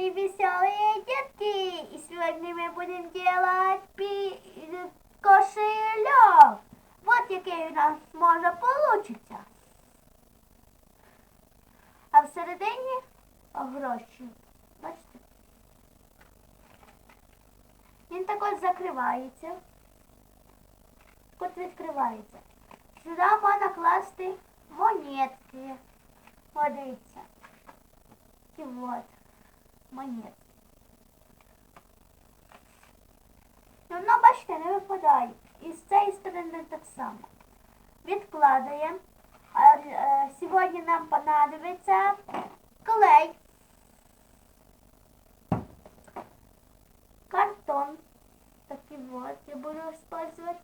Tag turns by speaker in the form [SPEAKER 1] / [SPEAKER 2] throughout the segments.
[SPEAKER 1] мы веселые детки, и сегодня мы будем делать пи... кошельок. Вот який у нас може получиться. А всередині гроші. Бачите? Він також закривається. Тут відкривається. Сюди можна класти монетки. Подивіться. І от монетки. І воно, бачите, не випадає. І з цієї сторони так само. Відкладаємо. Е, сьогодні нам понадобиться клей, картон. Такий вот я буду использовать.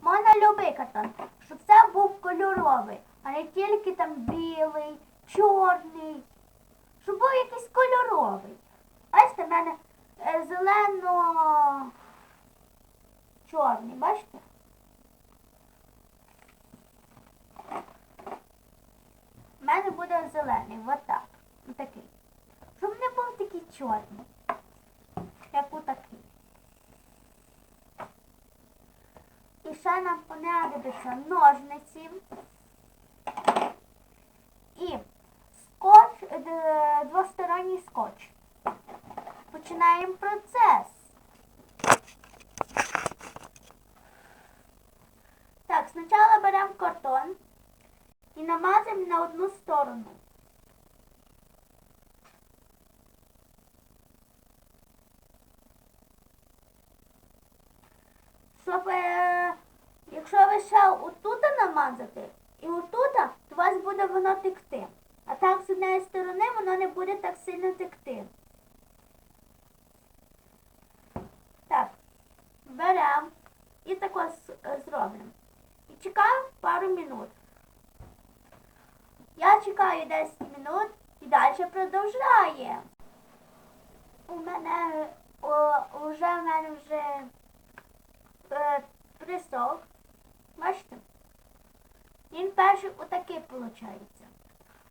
[SPEAKER 1] Можна любий картон, щоб це був кольоровий, а не тільки там білий, чорний. Щоб був якийсь кольоровий. Бачите, в мене е, зелено чорний, бачите? У мене буде зелений, отак. Отакий. Щоб не був такий чорний, як у такий. І ще нам понадобиться ножниці і скотч, е, двосторонній скотч. Починаємо процес. Так, спочатку беремо картон і намазуємо на одну сторону. Щоб, е, якщо ви ще отут намазати і отут, то у вас буде воно текти. Так з однієї сторони воно не буде так сильно текти. Так, беремо і тако зробимо. І чекаємо пару минут. Я чекаю 10 минут і далі продовжуємо. У мене о, уже в мене вже е, присох. Бачите? Він перший отакий виходить.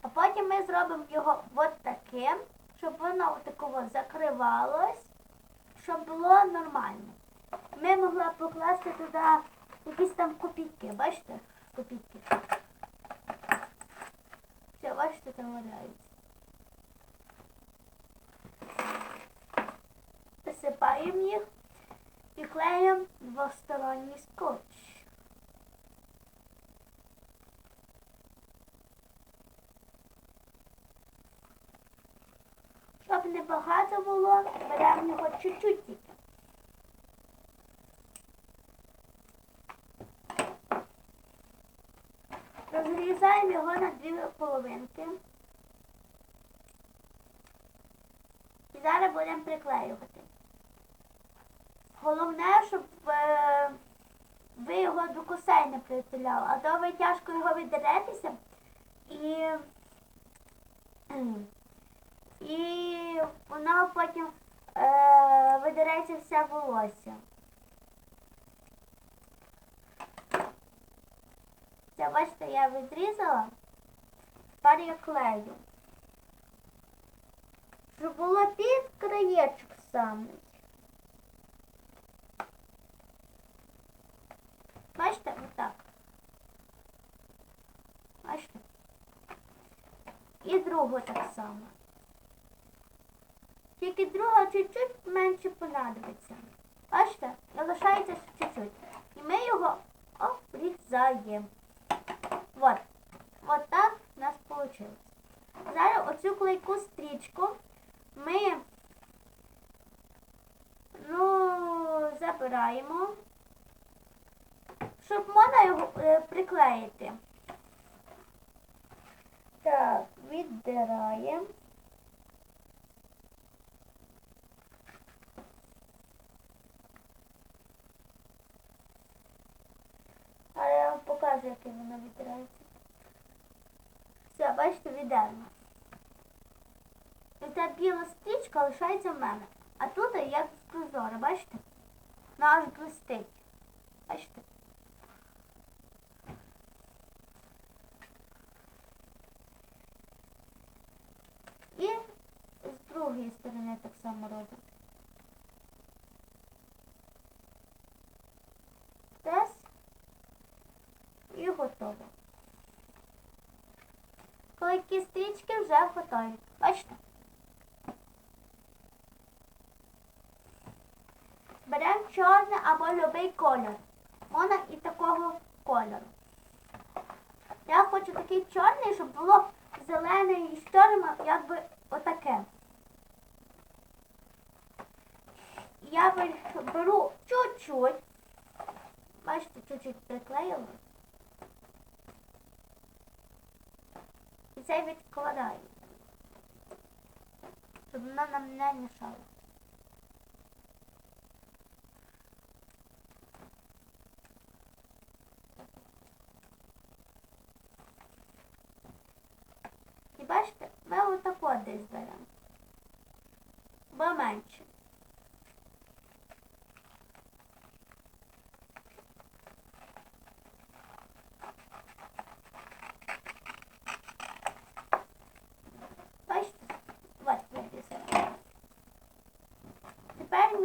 [SPEAKER 1] А потім ми зробимо його от таким, щоб воно отакого закривалось, щоб було нормально. Ми могли покласти туди якісь там копійки, бачите? Копійки. Все, бачите, там валяються. Висипаємо їх і клеїмо двосторонній скотч. Щоб не багато було, беремо його чуть-чуть тільки. Розрізаємо його на дві половинки. І зараз будемо приклеювати. Головне, щоб е, ви його до косей не притуляли, а то ви тяжко його віддеретеся і, і воно потім е, видереться все волосся. Це бачите, я відрізала, тепер я клею. Щоб було під краєчок самий. Бачите, отак. Бачите? І другу так само. Тільки друга чуть-чуть менше понадобиться. Бачите? Залишається чуть-чуть. І ми його обрізаємо. Вот. Вот так у нас вийшло. Зараз оцю клейку стрічку ми ну, забираємо, щоб можна його е, приклеїти. Так, віддираємо. А я вам покажу, яке воно віддирається. Все, бачите, віддерно. І ця біла стрічка лишається в мене. А тут як прозора, бачите? Вона аж блистить. Бачите? І з другої сторони так само робимо. І готово. Коли кістечки вже готові. Бачите? Беремо чорний або любий кольор. Можна і такого кольору. Я хочу такий чорний, щоб було зелене і з чорним, якби отаке. Я беру чуть-чуть. Бачите, чуть-чуть приклеїла. Це відкладаю. Щоб воно нам не мішало. І бачите, ми отако десь беремо. Бо менше. Бачите? От вирізали.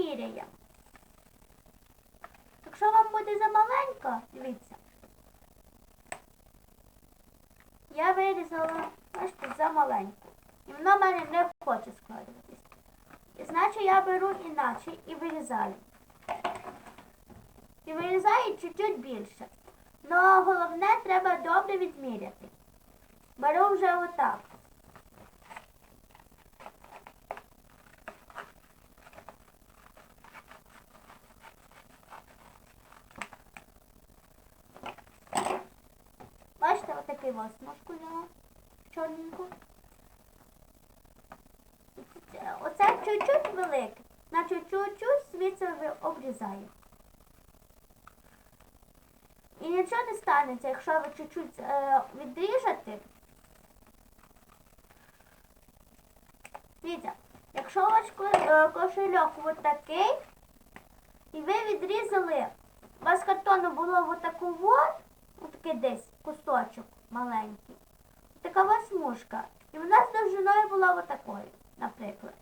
[SPEAKER 1] Тепер. Якщо вам буде замаленько, дивіться. Я вирізала, бачите, замаленьку. І вона в мене не хоче складуватись. І значить я беру іначе і вирізаю. І вирізаю чуть-чуть більше. Ну головне треба добре відміряти. Беру вже отак. Бачите, отакий ось смужку взяла. Чорненьку. Це- Оце чуть-чуть велике. Значить чуть-чуть звідси обрізаю. І нічого не станеться, якщо ви чуть-чуть е, відріжете. Дивіться, якщо ваш е, кошельок от такий, і ви відрізали, у вас картону було отаку от, отакий десь кусочок маленький, така ось смужка. І вона з довжиною була отакою, наприклад.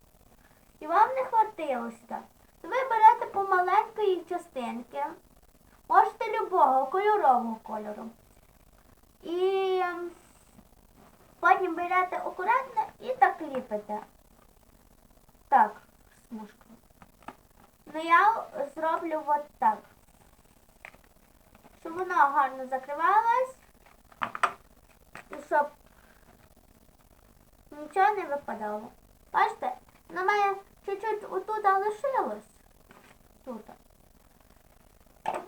[SPEAKER 1] І вам не хватило сюди. То ви берете по маленької частинки, можете любого кольорового кольору. І ем, потім берете акуратно і так ліпите. Так, смужку. Ну я зроблю от так. Щоб вона гарно закривалась. Щоб нічого не випадало. Бачите, на мене чуть-чуть отут лишилось. Тут.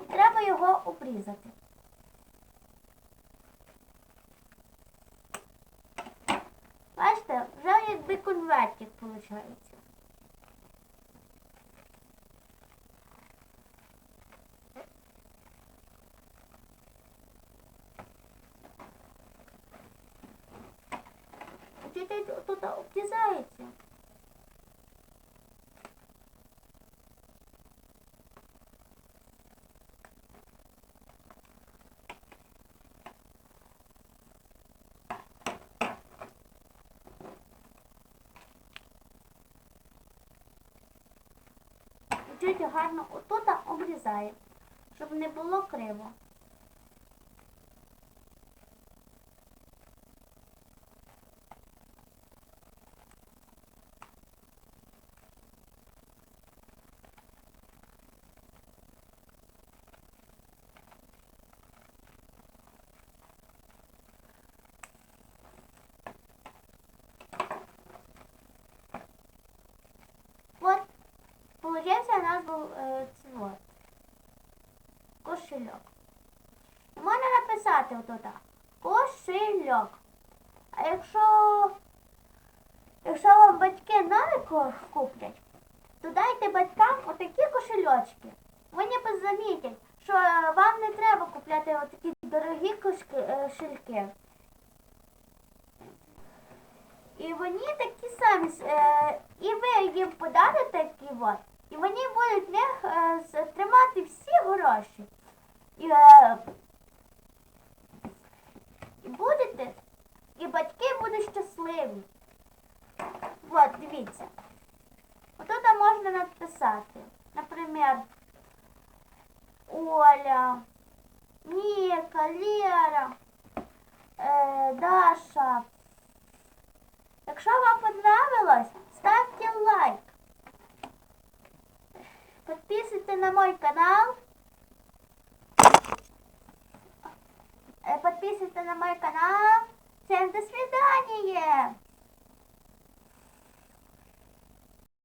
[SPEAKER 1] Треба його обрізати. Бачите, вже якби конвертик виходить. Чуть-чуть тут обрізається. Чуть гарно отута обрізає, щоб не було криво. Вот, получается у е, цвот. Кошельок. Можна написати отут. Кошельок. А якщо, якщо вам батьки нові куплять, то дайте батькам отакі кошельочки. Вони позамітять, що е, вам не треба купляти отакі дорогі кошельки. І вони такі самі, е, і ви їм подарите такі от, і вони будуть в е, тримати всі гроші. І, е, і будете, і батьки будуть щасливі. От, дивіться. можна написати. Наприклад, Оля, Ніка, Лера, е, Даша. Якщо вам понравилось, ставте лайк. Подписывайтесь на мой канал. подписывайся на мой канал.